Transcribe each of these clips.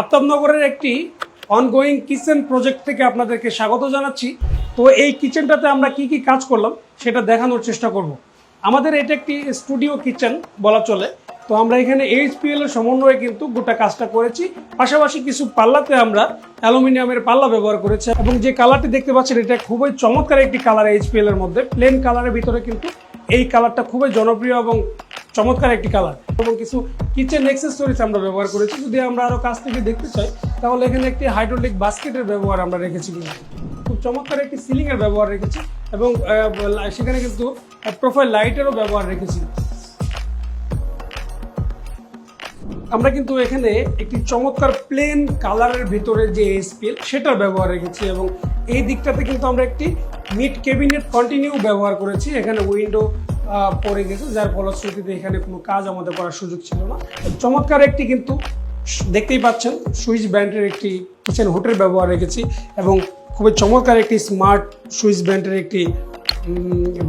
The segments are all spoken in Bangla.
আফতাবনগরের একটি অনগোয়িং কিচেন প্রজেক্ট থেকে আপনাদেরকে স্বাগত জানাচ্ছি। তো এই কিচেনটাতে আমরা কি কি কাজ করলাম সেটা দেখানোর চেষ্টা করব। আমাদের এটা একটি স্টুডিও কিচেন বলা চলে। তো আমরা এখানে এইচপিএল এর সমন্বয়ে কিন্তু গোটা কাজটা করেছি। পাশাপাশি কিছু পাল্লাতে আমরা অ্যালুমিনিয়ামের পাল্লা ব্যবহার করেছি এবং যে কালারটি দেখতে পাচ্ছেন এটা খুবই চমৎকার একটি কালার এইচপিএল এর মধ্যে। প্লেন কালারের ভিতরে কিন্তু এই কালারটা খুবই জনপ্রিয় এবং চমৎকার একটি কালার এবং কিছু কিচেন এক্সেসরিজ আমরা ব্যবহার করেছি। যদি আমরা আরও কাছ থেকে দেখতে চাই, তাহলে এখানে একটি হাইড্রোলিক বাস্কেটের ব্যবহার আমরা রেখেছি খুব চমৎকার একটি সিলিং এর ব্যবহার রেখেছি এবং সেখানে কিন্তু প্রোফাইল লাইটেরও ব্যবহার রেখেছি। আমরা কিন্তু এখানে একটি চমৎকার প্লেন কালারের ভিতরে যে এসপিএল সেটার ব্যবহার রেখেছি এবং এই দিকটাতে কিন্তু আমরা একটি মিড কেবিনেট কন্টিনিউ ব্যবহার করেছি। এখানে উইন্ডো পড়ে গেছে, যার ফলশ্রুতিতে এখানে কোনো কাজ আমাদের করার সুযোগ ছিল না। চমৎকার একটি কিন্তু দেখতেই পাচ্ছেন সুইচ ব্র্যান্ডের একটি কিচেন হোটেল ব্যবহার রেখেছি এবং খুবই চমৎকার একটি স্মার্ট সুইচ ব্র্যান্ডের একটি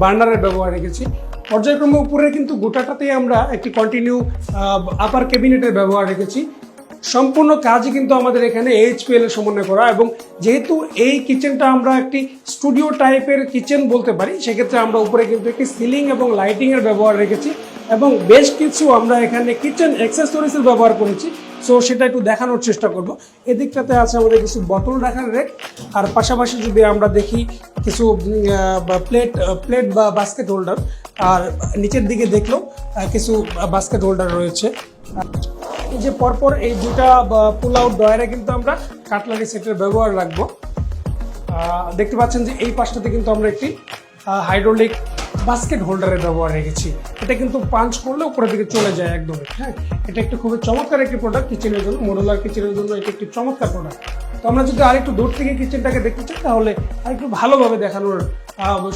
বার্নারের ব্যবহার রেখেছি। পর্যায়ক্রমে উপরে কিন্তু গোটাটাতেই আমরা একটি কন্টিনিউ আপার ক্যাবিনেটের ব্যবহার রেখেছি। সম্পূর্ণ কাজই কিন্তু আমাদের এখানে এইচপিএল এর সমন্বয় করা এবং যেহেতু এই কিচেনটা আমরা একটি স্টুডিও টাইপের কিচেন বলতে পারি, সেক্ষেত্রে আমরা উপরে কিন্তু একটি সিলিং এবং লাইটিং এর ব্যবহার রেখেছি এবং বেশ কিছু আমরা এখানে কিচেন অ্যাক্সেসরিজের ব্যবহার করেছি। সো সেটা একটু দেখানোর চেষ্টা করব। এদিকটাতে আছে আমাদের কিছু বোতল রাখার রেক আর পাশাপাশি যদি আমরা দেখি কিছু প্লেট প্লেট বা বাস্কেট হোল্ডার আর নিচের দিকে দেখলেও কিছু বাস্কেট হোল্ডার রয়েছে। এই যে পরপর এই দুটা পুল আউট ডয়ারে কিন্তু আমরা কাটলারি সেটের ব্যবহার রাখব। দেখতে পাচ্ছেন যে এই পাশটাতে কিন্তু আমরা একটি হাইড্রোলিক বাস্কেট হোল্ডারের ব্যবহার রেখেছি। এটা কিন্তু পাঞ্চ করলে উপরের দিকে চলে যায় একদমই হ্যাঁ? এটা একটি খুবই চমৎকার একটি প্রোডাক্ট কিচেনের জন্য মডুলার কিচেনের জন্য এটি একটি চমৎকার প্রোডাক্ট তো আমরা যদি আরেকটু দূর থেকে কিচেনটাকে দেখতে চাই, তাহলে আরেকটু ভালোভাবে দেখানোর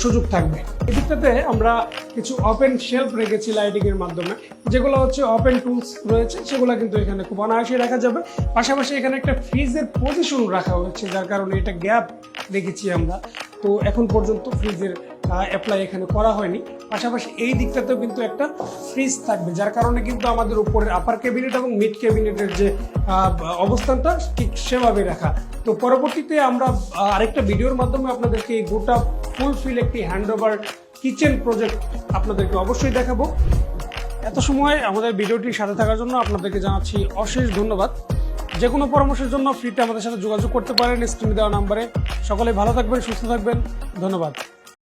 সুযোগ থাকবে। এদিকটাতে আমরা কিছু ওপেন শেলফ রেখেছি লাইটিং এর মাধ্যমে। যেগুলো হচ্ছে ওপেন টুলস রয়েছে, সেগুলো কিন্তু এখানে খুব অনায়াসে রাখা যাবে। পাশাপাশি এখানে একটা ফ্রিজের পজিশন রাখা হয়েছে, যার কারণে এটা গ্যাপ দেখেছি আমরা। তো এখন পর্যন্ত ফ্রিজের অ্যাপ্লাই এখানে করা হয়নি। পাশাপাশি এই দিকটাতেও কিন্তু একটা ফ্রিজ থাকবে, যার কারণে কিন্তু আমাদের উপরের আপার ক্যাবিনেট এবং মিড ক্যাবিনেটের যে অবস্থানটা ঠিক সেভাবে রাখা। তো পরবর্তীতে আমরা আরেকটা ভিডিওর মাধ্যমে আপনাদেরকে এই গোটা ফুলফিল একটি হ্যান্ড ওভার কিচেন প্রজেক্ট আপনাদেরকে অবশ্যই দেখাবো। এত সময় আমাদের ভিডিওটির সাথে থাকার জন্য আপনাদেরকে জানাচ্ছি অশেষ ধন্যবাদ। যে কোনো পরামর্শের জন্য ফ্রিতে আমাদের সাথে যোগাযোগ করতে পারেন স্ক্রিনে দেওয়া নাম্বারে। সকলে ভালো থাকবেন, সুস্থ থাকবেন। ধন্যবাদ।